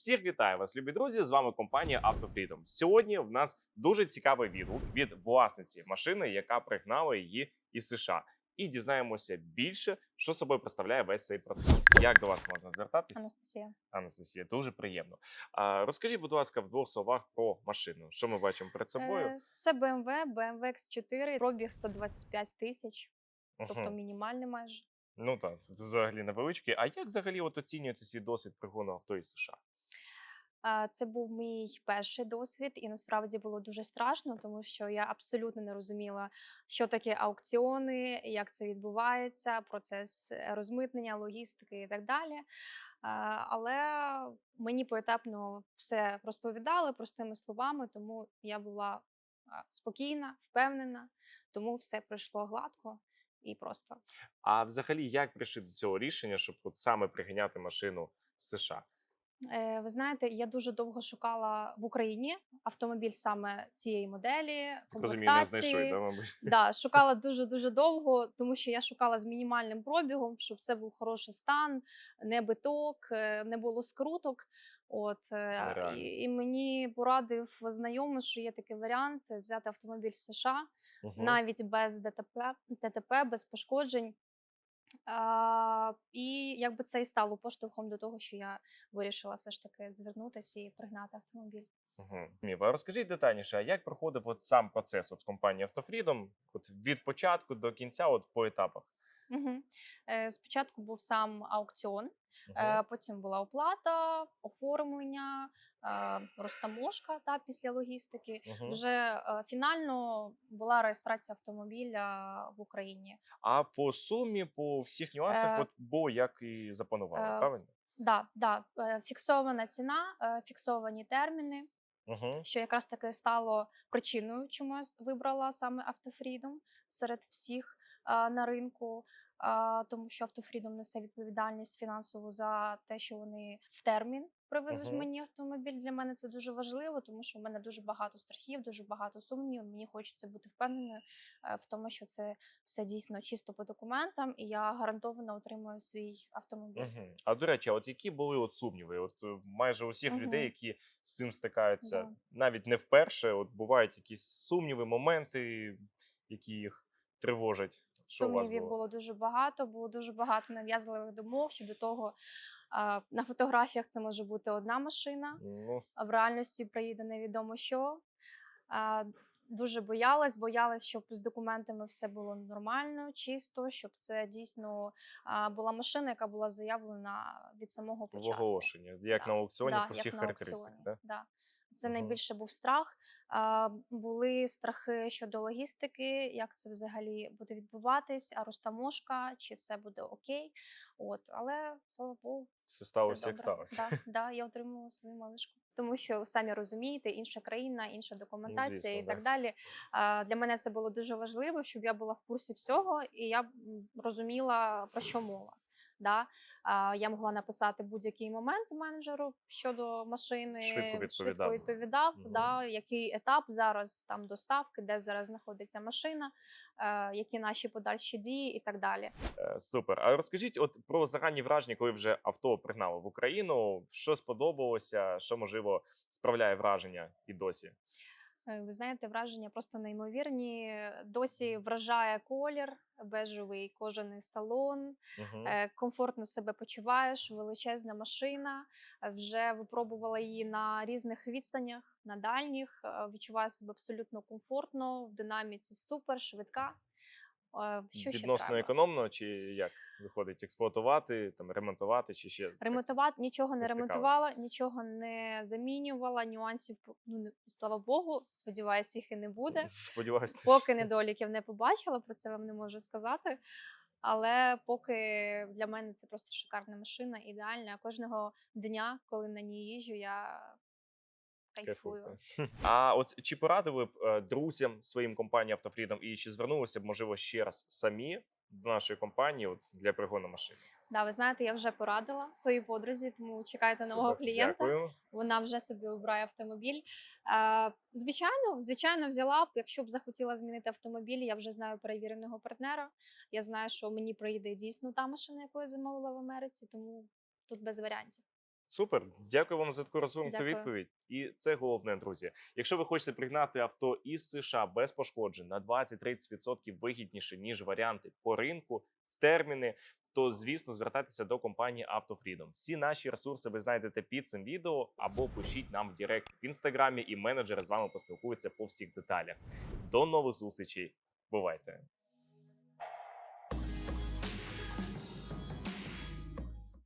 Всіх вітаю вас, любі друзі! З вами компанія AutoFreedom. Сьогодні в нас дуже цікавий відгук від власниці машини, яка пригнала її із США. І дізнаємося більше, що собою представляє весь цей процес. Як до вас можна звертатись? Анастасія. Анастасія, дуже приємно. А, розкажіть, будь ласка, в двох словах про машину. Що ми бачимо перед собою? Е, Це BMW, BMW X4, пробіг 125 тисяч, тобто Мгм. мінімальний майже. Ну так, взагалі невеличкий. А як взагалі от оцінюєте свій досвід пригону авто із США? Це був мій перший досвід, і насправді було дуже страшно, тому що я абсолютно не розуміла, що таке аукціони, як це відбувається, процес е, розмитнення, логістики і так далі. Але мені поетапно все розповідали простими словами, тому я була спокійна, впевнена, тому все пройшло гладко і просто. А взагалі, як прийшли до цього рішення, щоб от саме приганяти машину з США? Е, Ви знаєте, я дуже довго шукала в Україні автомобіль саме цієї моделі, розумію, не знайшли, да, мабуть. Да, шукала дуже дуже довго, тому що я шукала з мінімальним пробігом, щоб це був хороший стан, не биток, е, не було скруток. От е, і, і мені порадив знайомий, що є такий варіант взяти автомобіль з США, Мгм. навіть без ДТП, ДТП, без пошкоджень. А, і якби це і стало поштовхом до того, що я вирішила все ж таки звернутися і пригнати автомобіль. Угу. Міва, розкажіть детальніше, а як проходив от сам процес от з компанії Автофрідом, от від початку до кінця, от по етапах? Угу. Спочатку був сам аукціон, е, потім була оплата, оформлення, розтаможка та після логістики. Мгм. Вже фінально була реєстрація автомобіля в Україні. А по сумі, по всіх нюансах, Е, було як і запланували, е, правильно? Да, да, е, фіксована ціна, е, фіксовані терміни. Угу. що якраз таки стало причиною, чому я вибрала саме автофрідом серед всіх на ринку. Тому що автофрідом несе відповідальність фінансову за те, що вони в термін привезуть Мгм. мені автомобіль. Для мене це дуже важливо, тому що в мене дуже багато страхів, дуже багато сумнівів. Мені хочеться бути впевненою е, в тому, що це все дійсно чисто по документам, і я гарантовано отримую свій автомобіль. Угу. А до речі, а от які були от сумніви? От е, майже усіх Мгм. людей, які з цим стикаються, Да. навіть не вперше, от бувають якісь сумніви, моменти, які їх тривожать. Що Сумнівів було? було дуже багато, було дуже багато нав'язливих думок щодо того. На фотографіях це може бути одна машина, Ну, а в реальності приїде невідомо що. Дуже боялась, боялась, щоб з документами все було нормально, чисто, щоб це дійсно була машина, яка була заявлена від самого в початку. оголошенні, як Да, на аукціоні Да, по всіх характеристиках. Да? Да. Це Мгм. найбільше був страх. Були страхи щодо логістики, як це взагалі буде відбуватись, а розтаможка, чи все буде окей. От, але слава Богу, Все сталося, як сталося. Да, да, я отримала свою малишку. Тому що самі розумієте, інша країна, інша документація звісно, і да. так далі. Для мене це було дуже важливо, щоб я була в курсі всього, і я розуміла про що мова. Да? Я могла написати будь-який момент менеджеру щодо машини, Швидко відповідав. відповідав Мгм. да, який етап зараз там доставки, де зараз знаходиться машина, е, які наші подальші дії і так далі. Е, Супер. А розкажіть, от про загальні враження, коли вже авто пригнало в Україну. Що сподобалося, що можливо справляє враження і досі? Е, Ви знаєте, враження просто неймовірні. Досі вражає колір, бежевий кожаний салон, Угу. комфортно себе почуваєш, величезна машина. Вже випробувала її на різних відстанях, на дальніх. е, Відчуваю себе абсолютно комфортно, в динаміці супер, швидка. Що ще Відносно треба? економно, чи як виходить експлуатувати, там ремонтувати, чи ще так? Ремонтувати нічого не не ремонтувала, нічого не замінювала, нюансів ну не слава Богу. Сподіваюся, їх і не буде. Сподіваюся, Поки недоліків не побачила, про це вам не можу сказати. Але поки для мене це просто шикарна машина, ідеальна. Кожного дня, коли на ній їжджу, я кайфую. А от чи порадили б е, друзям своїм компанії Автофрідом і чи звернулися б, можливо, ще раз самі до нашої компанії от, для пригону машин? Да, ви знаєте, я вже порадила своїй подрузі, тому чекайте нового клієнта. Дякую. Вона вже собі обирає автомобіль. Е, звичайно, звичайно, взяла б, якщо б захотіла змінити автомобіль. Я вже знаю перевіреного партнера. Я знаю, що мені приїде дійсно та машина, яку я замовила в Америці, тому тут без варіантів. Супер, дякую вам за таку розгорнуту відповідь. І це головне, друзі. Якщо ви хочете пригнати авто із США без пошкоджень на 20-30% вигідніше ніж варіанти по ринку в терміни, то звісно звертайтеся до компанії AutoFreedom. Всі наші ресурси ви знайдете під цим відео або пишіть нам в Директ в інстаграмі, і менеджери з вами поспілкуються по всіх деталях. До нових зустрічей. Бувайте!